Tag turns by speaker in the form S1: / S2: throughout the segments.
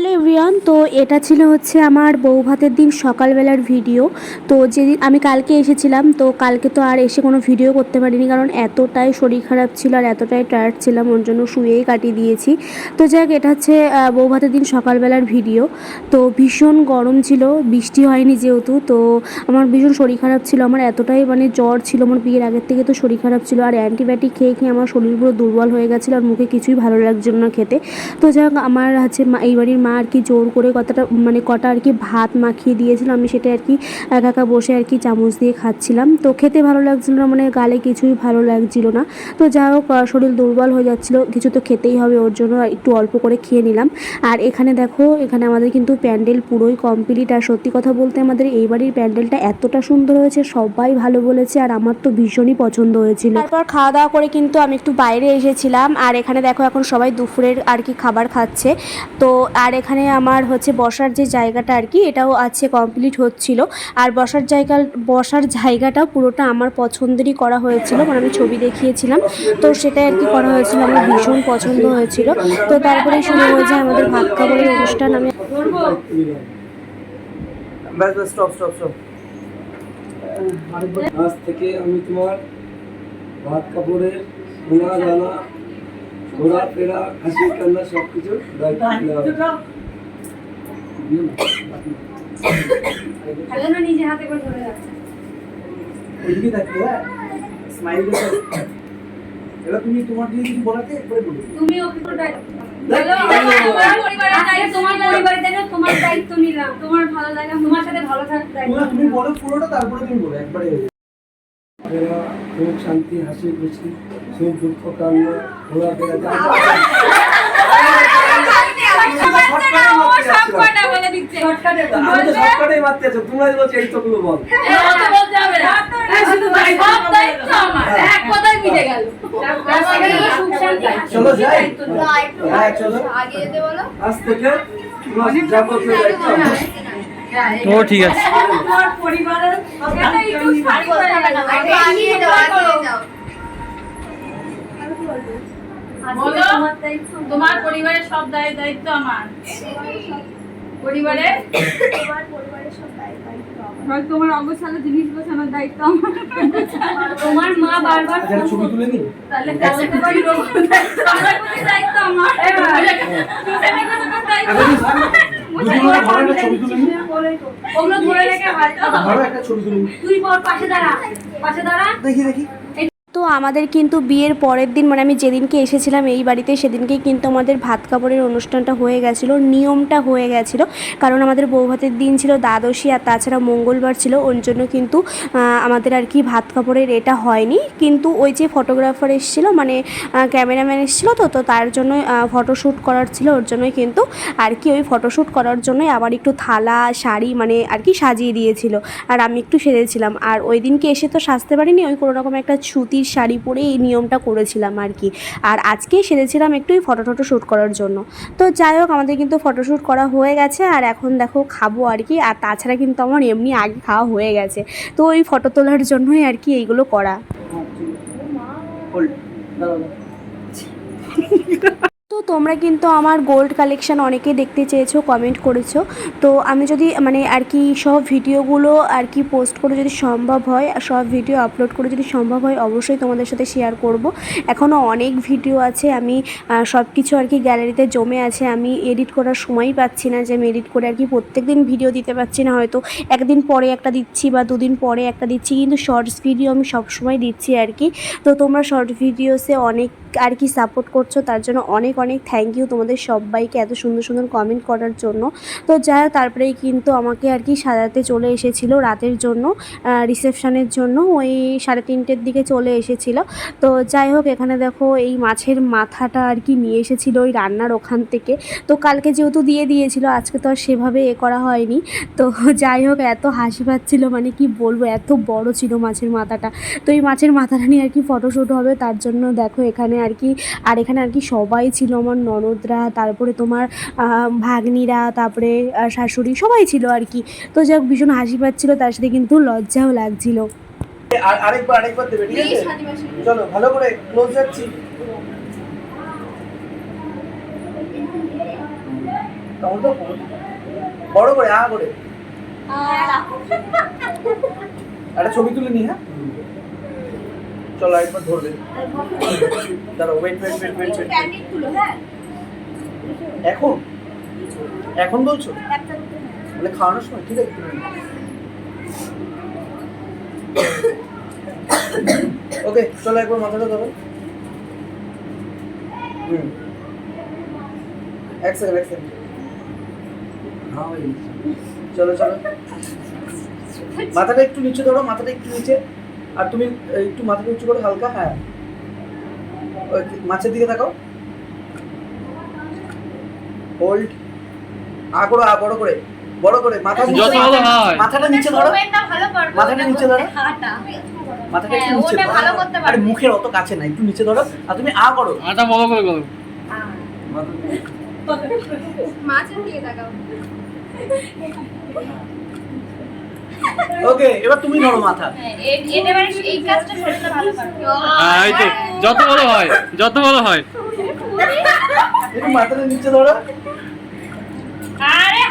S1: Hello everyone, তো এটা ছিল হচ্ছে আমার বউ ভাতের দিন সকালবেলার ভিডিও। তো যেদিন আমি কালকে এসেছিলাম, তো কালকে তো আর এসে কোনো ভিডিও করতে পারিনি কারণ এতটাই শরীর খারাপ ছিল আর এতটাই টায়ার্ড ছিলাম, ওর জন্য শুয়েই কাটিয়ে দিয়েছি। তো যাক, এটা হচ্ছে বউ ভাতের দিন সকালবেলার ভিডিও। তো ভীষণ গরম ছিল, বৃষ্টি হয়নি যেহেতু, তো আমার ভীষণ শরীর খারাপ ছিল। আমার এতটাই মানে জ্বর ছিল, আমার বিয়ের আগের থেকে তো শরীর খারাপ ছিল। আর অ্যান্টিবায়োটিক খেয়ে খেয়ে আমার শরীর পুরো দুর্বল হয়ে গেছিল, আর মুখে কিছুই ভালো লাগছিল না খেতে। তো যাই হোক আমার হচ্ছে এই বাড়ির মা আর কি জোর করে কতটা মানে কটা আর কি ভাত মাখিয়ে দিয়েছিল, আমি সেটা আর কি একা একা বসে আর কি চামচ দিয়ে খাচ্ছিলাম। তো খেতে ভালো লাগছিল না মানে গালে কিছুই ভালো লাগছিল না। তো যাই হোক শরীর দুর্বল হয়ে যাচ্ছিল, কিছু তো খেতেই হবে, ওর জন্য একটু অল্প করে খেয়ে নিলাম। আর এখানে দেখো, এখানে আমাদের কিন্তু প্যান্ডেল পুরোই কমপ্লিট আর সত্যি কথা বলতে আমাদের এই বাড়ির প্যান্ডেলটা এতটা সুন্দর হয়েছে, সবাই ভালো বলেছে, আর আমার তো ভীষণই পছন্দ হয়েছিল। তারপর খাওয়া দাওয়া করে কিন্তু আমি একটু বাইরে এসেছিলাম, আর এখানে দেখো এখন সবাই দুপুরের আর কি খাবার খাচ্ছে। তো আর এখানে আমার হচ্ছে বসার যে জায়গাটা আর কি এটাও আছে কমপ্লিট হচ্ছিল। আর বসার জায়গা বসার জায়গাটা পুরোটা আমার পছন্দেরই করা হয়েছিল মানে আমি ছবি দেখিয়েছিলাম। তো সেটাই আর কি করা হয়েছিল আমার ভীষণ পছন্দ হয়েছিল। তো তারপরে শুরু হয়ে যায় আমাদের ভাত খাবারের অনুষ্ঠান আমি
S2: ব্যাস ব্যাস স্টপ স্টপ স্টপ
S3: আজ থেকে আমি তোমার ভাত কাপড়ের ঘোরাফেরা হাসি কান্না সব কিছু
S4: নিজে হাতে করে ধরে রাখছে।
S2: ওইদিকে থাকবে হ্যাঁ? স্মাইল এবার তুমি তোমার যদি কিছু বলাতে একবারে বলো
S4: তুমি ওকে তো দায়িত্ব বলো, আমার পরিবারের দায়িত্ব, তোমার পরিবারের দায়িত্ব, তোমার দায়িত্ব নিলাম। তোমার ভালো তোমার সাথে ভালো থাকার
S2: তুমি বলো পুরোটা তারপরে তুমি বলো একবারে।
S3: এরা সুখ শান্তি হাসি খুশি। সুখ দুঃখ কান্না
S2: হ্যাঁ আজ থেকে যাবতীয় দায়িত্ব
S5: ও ঠিক আছে
S4: তোমার পরিবারের সব দায় দায়িত্ব আমার। পরিবারের? তোমার অবসানের জিনিস গোছানোর দায়িত্ব আমার। তোমার মা বারবার
S2: ছবি তুলে নি
S4: তাহলে দায়িত্ব আমার। ওগুলো ধরে রেখে তুই বল পাশে দাঁড়া। পাশে দাঁড়া।
S2: দেখি দেখি।
S1: তো আমাদের কিন্তু বিয়ের পরের দিন মানে আমি যেদিনকে এসেছিলাম এই বাড়িতে, সেদিনকেই কিন্তু আমাদের ভাত কাপড়ের অনুষ্ঠানটা হয়ে গেছিল, নিয়মটা হয়ে গেছিল। কারণ আমাদের বউ ভাতের দিন ছিল দ্বাদশী আর তাছাড়া মঙ্গলবার ছিল, ওর জন্য কিন্তু আমাদের আর কি ভাত কাপড়ের এটা হয়নি। কিন্তু ওই যে ফটোগ্রাফার এসেছিল মানে ক্যামেরাম্যান এসেছিল তো তো তার জন্য ফটোশ্যুট করার ছিল, ওর জন্যই কিন্তু আর কি ওই ফটোশ্যুট করার জন্যই আবার একটু থালা, শাড়ি মানে আর কি সাজিয়ে দিয়েছিল। আর আমি একটু সেজেছিলাম। আর ওই দিনকে এসে তো সাজতে পারিনি, ওই কোনো রকম একটা সুতির শাড়ি পরে এই নিয়মটা করেছিলাম আর কি। আর আজকে সেরেছিলাম একটু এই ফটো টটো শ্যুট করার জন্য। তো যাই হোক আমাদের কিন্তু ফটো শ্যুট করা হয়ে গেছে আর এখন দেখো খাব আর কি। আর তাছাড়া কিন্তু আমার এমনি আগে খাওয়া হয়ে গেছে। তো ওই ফটো তোলার জন্যই আর কি এইগুলো করা। তোমরা কিন্তু আমার গোল্ড কালেকশন অনেকে দেখতে চেয়েছো কমেন্ট করেছ। তো আমি যদি মানে আর কি সব ভিডিওগুলো আর কি পোস্ট করে যদি সম্ভব হয় সব ভিডিও আপলোড করে যদি সম্ভব হয়, অবশ্যই তোমাদের সাথে শেয়ার করব। এখনও অনেক ভিডিও আছে, আমি সব কিছু আর কি গ্যালারিতে জমে আছে, আমি এডিট করার সময়ই পাচ্ছি না যে আমি এডিট করে আর কি প্রত্যেক দিন ভিডিও দিতে পারছি না, হয়তো একদিন পরে একটা দিচ্ছি বা দুদিন পরে একটা দিচ্ছি, কিন্তু শর্টস ভিডিও আমি সবসময় দিচ্ছি আর কি। তো তোমরা শর্ট ভিডিওসে অনেক আর কি সাপোর্ট করছ, তার জন্য অনেক অনেক থ্যাংক ইউ তোমাদের সবাইকে এত সুন্দর সুন্দর কমেন্ট করার জন্য। তো যাই হোক, তারপরেই কিন্তু আমাকে আর কি সাজাতে চলে এসেছিল রাতের জন্য রিসেপশনের জন্য। ওই সাড়ে তিনটের দিকে চলে এসেছিল। তো যাই হোক, এখানে দেখো এই মাছের মাথাটা আর কি নিয়ে এসেছিল ওই রান্নার ওখান থেকে। তো কালকে যেহেতু দিয়ে দিয়েছিল, আজকে তো আর সেভাবে এ করা হয়নি। তো যাই হোক, এত হাসি পাচ্ছিল মানে কি বলব, এত বড় ছিল মাছের মাথাটা। তো এই মাছের মাথাটা নিয়ে আর কি ফটোশ্যুট হবে, তার জন্য দেখো এখানে আর কি আর এখানে আর কি সবাই ছিল আমার ননদরা তারপরে তোমার ভাগ্নিরা তারপরে শাশুড়ি সবাই ছিল আর কি তো যাক ভীষণ হাসি পাচ্ছিল তার সাথে কিন্তু লজ্জাও লাগছিল।
S2: আরেকবার আরেকবার দেবে ঠিক আছে? চলো ভালো করে ক্লোজ যাচ্ছি। বড় করে আ করে। একটা ছবি তুলে নি হ্যাঁ? চলো একবার ধরবে। দাঁড়াও wait wait wait wait wait এখন? এখন বলছো? মানে খাওয়ানোর সময়, ঠিক আছে ওকে চলো একবার মাথাটা ধরো। হুম। এক সেকেন্ড এক সেকেন্ড চলো চলো। মাথাটা একটু নিচে ধরো, মাথাটা একটু নিচে। আর তুমি একটু মাথাটা উঁচু করো হালকা হ্যাঁ। মাছের দিকে তাকাও। হোল্ড আ করো আ বড় করে বড় করে মাথা নিচে ধরো। মাথাটা নিচে ধরো। মাথাটা নিচে ধরো। মাথাটা একটু
S5: হ্যাঁ,
S2: নিচে ধরো।
S5: ভালো করতে
S2: আরে মুখের অত কাছে না একটু নিচে ধরো। আর তুমি আ করো।
S6: আটা বড় করে করো।
S5: মাছের দিকে তাকাও।
S2: ওকে এবার তুমি ধরো মাথা।
S5: হ্যাঁ, এই কাজটা ভালো
S6: হ্যাঁ এই তো যত বড় হয় যত বড় হয়।
S2: মাথাটা নিচে ধরো।
S5: আরে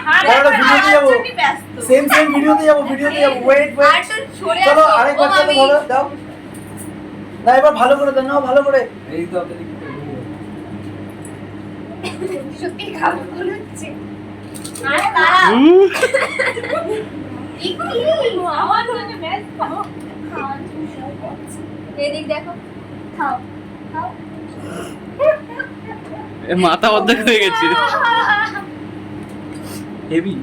S2: সেম সেম ভিডিওতে যাব ভিডিওতে যাব। ওয়েট ওয়েট চলো আরেকবার চলো ধরো দাও। না এবার ভালো করে দাও নাও ভালো করে।
S3: এই তো আপনাদের
S5: সত্যি খাব হচ্ছে। আরে এদিক দেখো খাও খাও
S6: মাথা অর্ধেক হয়ে গেছে।
S2: হেভি